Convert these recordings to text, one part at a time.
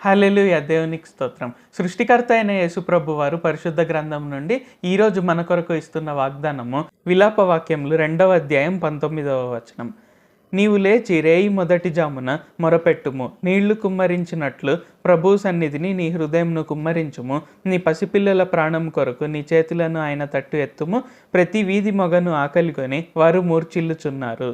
హలెలు దేవునికి స్తోత్రం. సృష్టికర్త అయిన యేసుప్రభు వారు పరిశుద్ధ గ్రంథం నుండి ఈరోజు మన కొరకు ఇస్తున్న వాగ్దానము విలాప వాక్యములు రెండవ అధ్యాయం పంతొమ్మిదవ వచనం. నీవు లేచి రేయి మొదటి జామున మొరపెట్టుము. నీళ్ళు కుమ్మరించినట్లు ప్రభు సన్నిధిని నీ హృదయంను కుమ్మరించుము. నీ పసిపిల్లల ప్రాణం కొరకు నీ చేతులను ఆయన తట్టు ఎత్తుము. ప్రతి వీధి మొగను ఆకలికొని వారు మూర్చిల్లుచున్నారు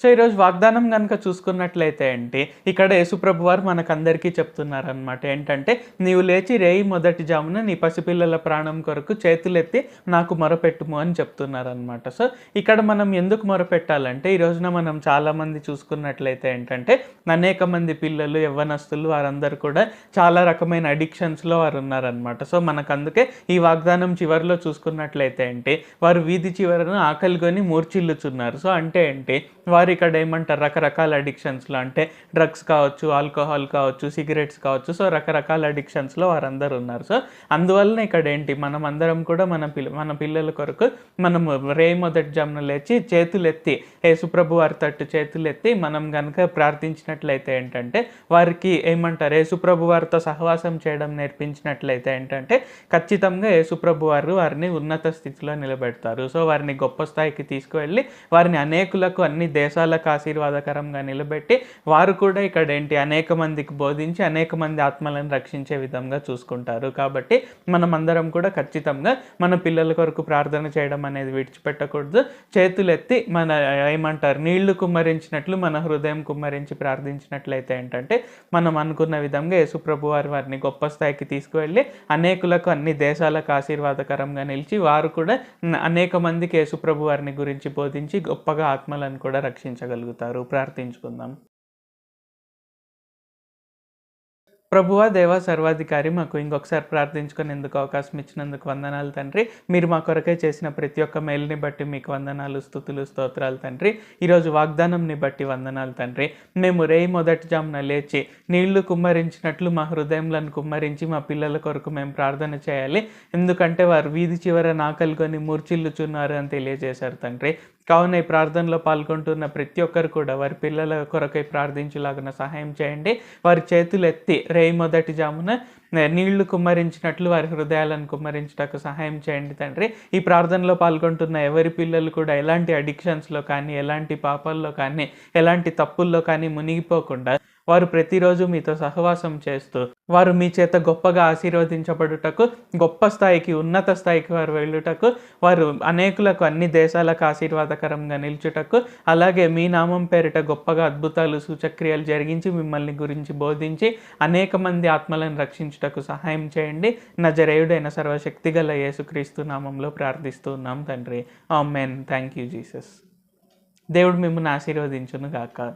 సో ఈరోజు వాగ్దానం కనుక చూసుకున్నట్లయితే ఏంటి ఇక్కడ యేసుప్రభు వారు మనకందరికీ చెప్తున్నారనమాట ఏంటంటే నీవు లేచి రేయి మొదటి జామున నీ పసిపిల్లల ప్రాణం కొరకు చేతులెత్తి నాకు మొరపెట్టుము అని చెప్తున్నారనమాట సో ఇక్కడ మనం ఎందుకు మొరపెట్టాలంటే ఈ రోజున మనం చాలామంది చూసుకున్నట్లయితే ఏంటంటే అనేక మంది పిల్లలు యవ్వనస్తులు వారందరూ కూడా చాలా రకమైన అడిక్షన్స్లో వారు ఉన్నారనమాట సో మనకు అందుకే ఈ వాగ్దానం చివరిలో చూసుకున్నట్లయితే ఏంటి వారు వీధి చివరను ఆకలికొని మూర్చిల్లుచున్నారు సో అంటే ఏంటి వారు ఇక్కడ ఏమంటారు? రకరకాల అడిక్షన్స్లో అంటే డ్రగ్స్ కావచ్చు ఆల్కహాల్ కావచ్చు సిగరెట్స్ కావచ్చు. సో రకరకాల అడిక్షన్స్లో వారందరూ ఉన్నారు. సో అందువలన ఇక్కడ ఏంటి? మనం అందరం కూడా మన పిల్ల మన పిల్లల కొరకు మనం రే మొదటి జామున లేచి చేతులు ఎత్తి యేసుప్రభు వారి తట్టు చేతులు ఎత్తి మనం కనుక ప్రార్థించినట్లయితే ఏంటంటే వారికి ఏమంటారు? యేసుప్రభు వారితో సహవాసం చేయడం నేర్పించినట్లయితే ఏంటంటే ఖచ్చితంగా యేసుప్రభు వారు వారిని ఉన్నత స్థితిలో నిలబెడతారు. సో వారిని గొప్ప స్థాయికి తీసుకువెళ్ళి వారిని అనేకులకు అన్ని దేశాలకు ఆశీర్వాదకరంగా నిలబెట్టి వారు కూడా ఇక్కడ ఏంటి అనేక మందికి బోధించి అనేక మంది ఆత్మలను రక్షించే విధంగా చూసుకుంటారు. కాబట్టి మనం అందరం కూడా ఖచ్చితంగా మన పిల్లల కొరకు ప్రార్థన చేయడం అనేది విడిచిపెట్టకూడదు. చేతులెత్తి మన ఏమంటారు నీళ్ళు కుమ్మరించినట్లు మన హృదయం కుమ్మరించి ప్రార్థించినట్లయితే ఏంటంటే మనం అనుకున్న విధంగా యేసుప్రభు వారి వారిని గొప్ప స్థాయికి తీసుకువెళ్ళి అనేకులకు అన్ని దేశాలకు ఆశీర్వాదకరంగా నిలిచి వారు కూడా అనేక మందికి యేసుప్రభు వారిని గురించి బోధించి గొప్పగా ఆత్మలను కూడా రక్షించగలుగుతారు ప్రార్థించుకుందాం. ప్రభువా దేవా సర్వాధికారి మాకు ఇంకొకసారి ప్రార్థించుకునేందుకు అవకాశం ఇచ్చినందుకు వందనాలు తండ్రి. మీరు మా కొరకే చేసిన ప్రతి ఒక్క మేలుని బట్టి మీకు వందనాలు స్థుతులు స్తోత్రాలు తండ్రి. ఈరోజు వాగ్దానంని బట్టి వందనాలు తండ్రి. మేము రేయి మొదటి జామున లేచి నీళ్ళు కుమ్మరించినట్లు మా హృదయంలను కుమ్మరించి మా పిల్లల కొరకు మేము ప్రార్థన చేయాలి. ఎందుకంటే వారు వీధి చివర నాకలుకొని మూర్చిల్లుచున్నారు అని తెలియజేశారు తండ్రి. కావున ఈ ప్రార్థనలో పాల్గొంటున్న ప్రతి ఒక్కరు కూడా వారి పిల్లల కొరకై ప్రార్థించేలాగా సహాయం చేయండి. వారి చేతులు ఎత్తి రేయి మొదటి జామున నీళ్ళు కుమ్మరించినట్లు వారి హృదయాలను కుమ్మరించటకు సహాయం చేయండి తండ్రి. ఈ ప్రార్థనలో పాల్గొంటున్న ఎవరి పిల్లలు కూడా ఎలాంటి అడిక్షన్స్లో కానీ ఎలాంటి పాపాల్లో కానీ ఎలాంటి తప్పుల్లో కానీ మునిగిపోకుండా వారు ప్రతిరోజు మీతో సహవాసం చేస్తూ వారు మీ చేత గొప్పగా ఆశీర్వదించబడుటకు గొప్ప స్థాయికి ఉన్నత స్థాయికి వారు వెళ్ళుటకు వారు అనేకులకు అన్ని దేశాలకు ఆశీర్వాదకరంగా నిల్చుటకు అలాగే మీ నామం పేరిట గొప్పగా అద్భుతాలు సూచక్రియలు జరిగించి మిమ్మల్ని గురించి బోధించి అనేక మంది ఆత్మలను రక్షించుటకు సహాయం చేయండి. నజరేయుడైన సర్వశక్తిగల యేసుక్రీస్తు నామంలో ప్రార్థిస్తున్నాం తండ్రి. ఆమెన్. Thank you Jesus. దేవుడు మిమ్మల్ని ఆశీర్వదించును గాక